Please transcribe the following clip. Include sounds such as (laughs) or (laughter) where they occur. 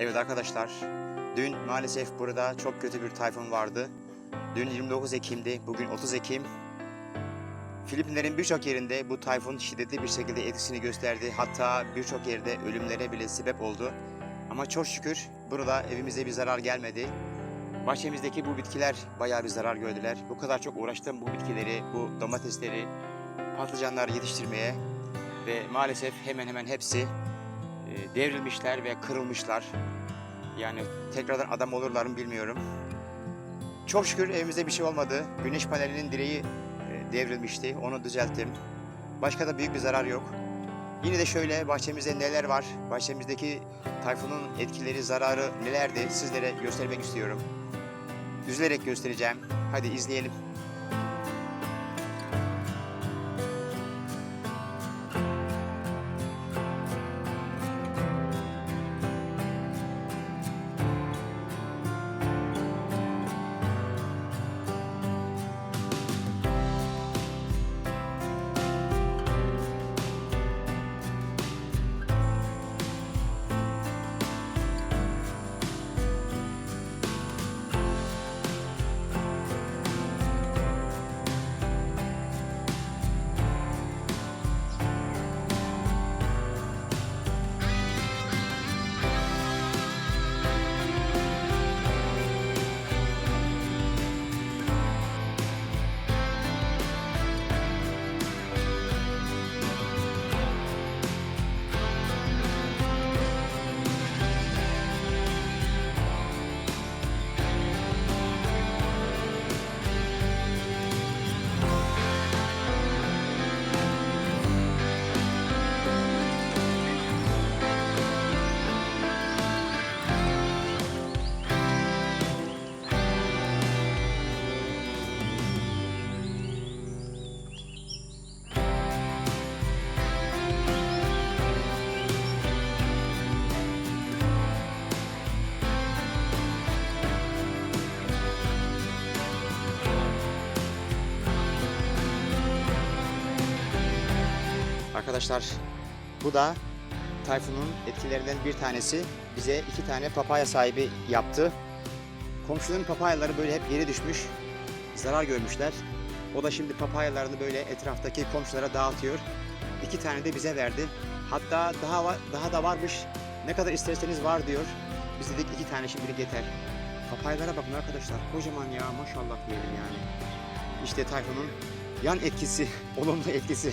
Evet arkadaşlar, dün maalesef burada çok kötü bir tayfun vardı. Dün 29 Ekim'di, bugün 30 Ekim. Filipinlerin birçok yerinde bu tayfun şiddetli bir şekilde etkisini gösterdi. Hatta birçok yerde ölümlere bile sebep oldu. Ama çok şükür burada evimize bir zarar gelmedi. Bahçemizdeki bu bitkiler bayağı bir zarar gördüler. Bu kadar çok uğraştım bu bitkileri, bu domatesleri, patlıcanlar yetiştirmeye ve maalesef hemen hemen hepsi e, devrilmişler ve kırılmışlar. Yani tekrardan adam olurlar mı bilmiyorum. Çok şükür evimize bir şey olmadı. Güneş panelinin direği e, devrilmişti. Onu düzelttim. Başka da büyük bir zarar yok. Yine de şöyle bahçemizde neler var? Bahçemizdeki tayfunun etkileri, zararı nelerdi? Sizlere göstermek istiyorum. Üzülerek göstereceğim. Hadi izleyelim. Arkadaşlar bu da tayfunun etkilerinden bir tanesi. Bize iki tane papaya sahibi yaptı. Komşunun papayaları böyle hep yere düşmüş. Zarar görmüşler. O da şimdi papayalarını böyle etraftaki komşulara dağıtıyor. İki tane de bize verdi. Hatta daha var, daha da varmış. Ne kadar isterseniz var diyor. Biz dedik iki tane şimdilik yeter. Papayalara bakın arkadaşlar. Kocaman ya maşallah diyelim yani. İşte tayfunun yan etkisi, (laughs) olumlu etkisi.